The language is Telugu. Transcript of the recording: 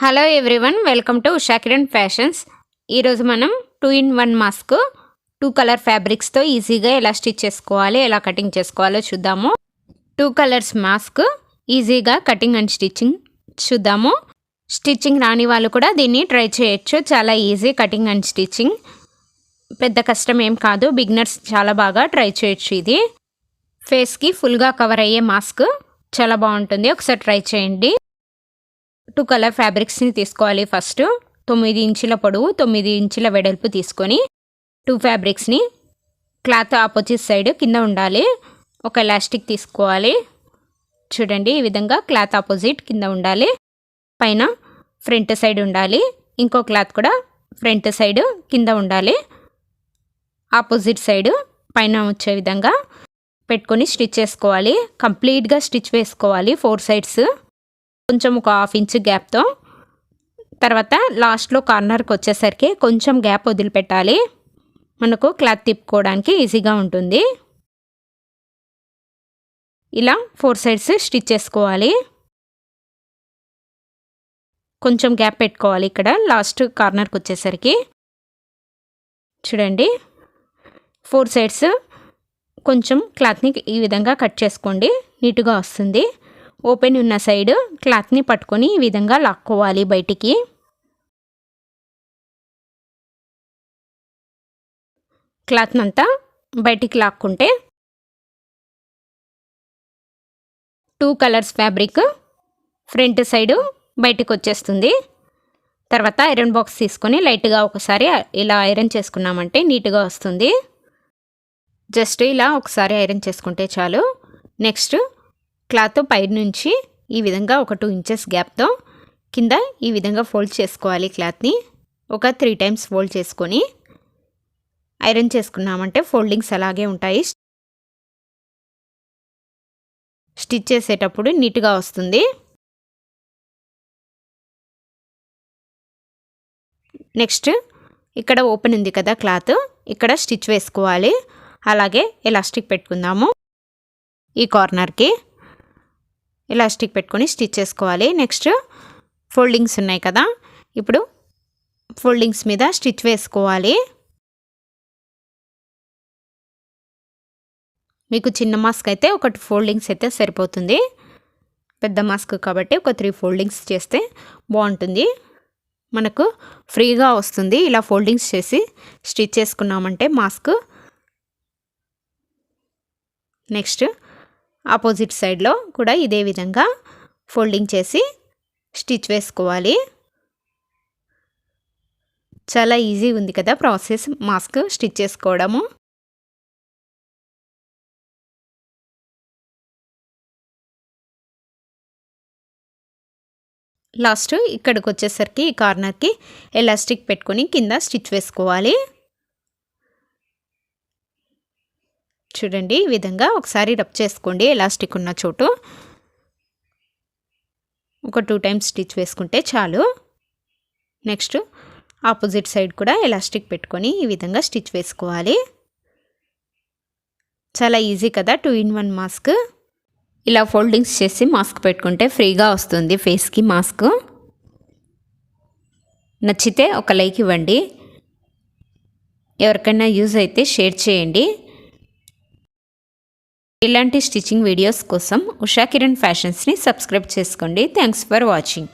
Hello everyone welcome to Usha Kiran fashions ఈరోజు మనం two in one mask two colour ఫ్యాబ్రిక్స్తో ఈజీగా ఎలా స్టిచ్ చేసుకోవాలి ఎలా కటింగ్ చేసుకోవాలో చూద్దాము. టూ కలర్స్ మాస్క్ ఈజీగా కటింగ్ అండ్ స్టిచ్చింగ్ చూద్దాము. స్టిచ్చింగ్ రాని వాళ్ళు కూడా దీన్ని ట్రై చేయొచ్చు చాలా ఈజీ కటింగ్ అండ్ స్టిచ్చింగ్ పెద్ద కష్టం ఏం కాదు బిగినర్స్ చాలా బాగా ట్రై చేయొచ్చు ఇది. ఫేస్కి ఫుల్గా కవర్ అయ్యే మాస్క్ చాలా బాగుంటుంది ఒకసారి ట్రై చేయండి. టూ కలర్ ఫ్యాబ్రిక్స్ని తీసుకోవాలి ఫస్ట్. తొమ్మిది ఇంచుల పొడవు తొమ్మిది ఇంచుల వెడల్పు తీసుకొని టూ ఫ్యాబ్రిక్స్ని క్లాత్ ఆపోజిట్ సైడ్ కింద ఉండాలి. ఒక ఎలాస్టిక్ తీసుకోవాలి. చూడండి ఈ విధంగా క్లాత్ ఆపోజిట్ కింద ఉండాలి. పైన ఫ్రంట్ సైడ్ ఉండాలి. ఇంకో క్లాత్ కూడా ఫ్రంట్ సైడ్ కింద ఉండాలి. ఆపోజిట్ సైడ్ పైన వచ్చే విధంగా పెట్టుకొని స్టిచ్ చేసుకోవాలి. కంప్లీట్గా స్టిచ్ వేసుకోవాలి ఫోర్ సైడ్స్. కొంచెం ఒక హాఫ్ ఇంచ్ గ్యాప్తో తర్వాత లాస్ట్లో కార్నర్కి వచ్చేసరికి కొంచెం గ్యాప్ వదిలిపెట్టాలి. మనకు క్లాత్ తిప్పుకోవడానికి ఈజీగా ఉంటుంది. ఇలా ఫోర్ సైడ్స్ స్టిచ్ చేసుకోవాలి. కొంచెం గ్యాప్ పెట్టుకోవాలి ఇక్కడ లాస్ట్ కార్నర్కి వచ్చేసరికి. చూడండి. ఫోర్ సైడ్స్ కొంచెం క్లాత్ని ఈ విధంగా కట్ చేసుకోండి. నీట్గా వస్తుంది. ఓపెన్ ఉన్న సైడ్ క్లాత్ని పట్టుకొని ఈ విధంగా లాక్కోవాలి బయటికి. క్లాత్ని అంతా బయటికి లాక్కుంటే two colours fabric front side బయటికి వచ్చేస్తుంది తర్వాత ఐరన్ బాక్స్ తీసుకొని లైట్గా ఒకసారి ఇలా ఐరన్ చేసుకున్నామంటే నీట్గా వస్తుంది. జస్ట్ ఇలా ఒకసారి ఐరన్ చేసుకుంటే చాలు. నెక్స్ట్ క్లాత్ పై నుంచి ఈ విధంగా ఒక టూ ఇంచెస్ గ్యాప్తో కింద ఈ విధంగా ఫోల్డ్ చేసుకోవాలి క్లాత్ని. ఒక త్రీ టైమ్స్ ఫోల్డ్ చేసుకొని ఐరన్ చేసుకున్నామంటే ఫోల్డింగ్స్ అలాగే ఉంటాయి. స్టిచ్ చేసేటప్పుడు నీట్గా వస్తుంది. నెక్స్ట్ ఇక్కడ ఓపెన్ ఉంది కదా క్లాత్ ఇక్కడ స్టిచ్ వేసుకోవాలి. అలాగే ఎలాస్టిక్ పెట్టుకుందాము ఈ కార్నర్కి. ఎలాస్టిక్ పెట్టుకొని స్టిచ్ చేసుకోవాలి. నెక్స్ట్ ఫోల్డింగ్స్ ఉన్నాయి కదా. ఇప్పుడు ఫోల్డింగ్స్ మీద స్టిచ్ వేసుకోవాలి. మీకు చిన్న మాస్క్ అయితే ఒకటి ఫోల్డింగ్స్ అయితే సరిపోతుంది. పెద్ద మాస్క్ కాబట్టి ఒక త్రీ ఫోల్డింగ్స్ చేస్తే బాగుంటుంది. మనకు ఫ్రీగా వస్తుంది. ఇలా ఫోల్డింగ్స్ చేసి స్టిచ్ చేసుకున్నామంటే మాస్క్. నెక్స్ట్ ఆపోజిట్ సైడ్లో కూడా ఇదే విధంగా ఫోల్డింగ్ చేసి స్టిచ్ వేసుకోవాలి. చాలా ఈజీ ఉంది కదా ప్రాసెస్ మాస్క్ స్టిచ్ చేసుకోవడము. లాస్ట్ ఇక్కడికి వచ్చేసరికి ఈ కార్నర్కి ఎలాస్టిక్ పెట్టుకొని కింద స్టిచ్ వేసుకోవాలి. చూడండి ఈ విధంగా ఒకసారి రబ్ చేసుకోండి ఎలాస్టిక్ ఉన్న చోటు. ఒక టూ టైమ్స్ స్టిచ్ వేసుకుంటే చాలు. నెక్స్ట్ ఆపోజిట్ సైడ్ కూడా ఎలాస్టిక్ పెట్టుకొని ఈ విధంగా స్టిచ్ వేసుకోవాలి. చాలా ఈజీ కదా టూ ఇన్ వన్ మాస్క్. ఇలా ఫోల్డింగ్స్ చేసి మాస్క్ పెట్టుకుంటే ఫ్రీగా వస్తుంది ఫేస్కి మాస్క్. నచ్చితే ఒక లైక్ ఇవ్వండి. ఎవరికైనా యూజ్ అయితే షేర్ చేయండి. ఇలాంటి స్టిచ్చింగ్ వీడియోస్ కోసం ఉషా కిరణ్ ఫ్యాషన్స్ని సబ్స్క్రైబ్ చేసుకోండి. Thanks for watching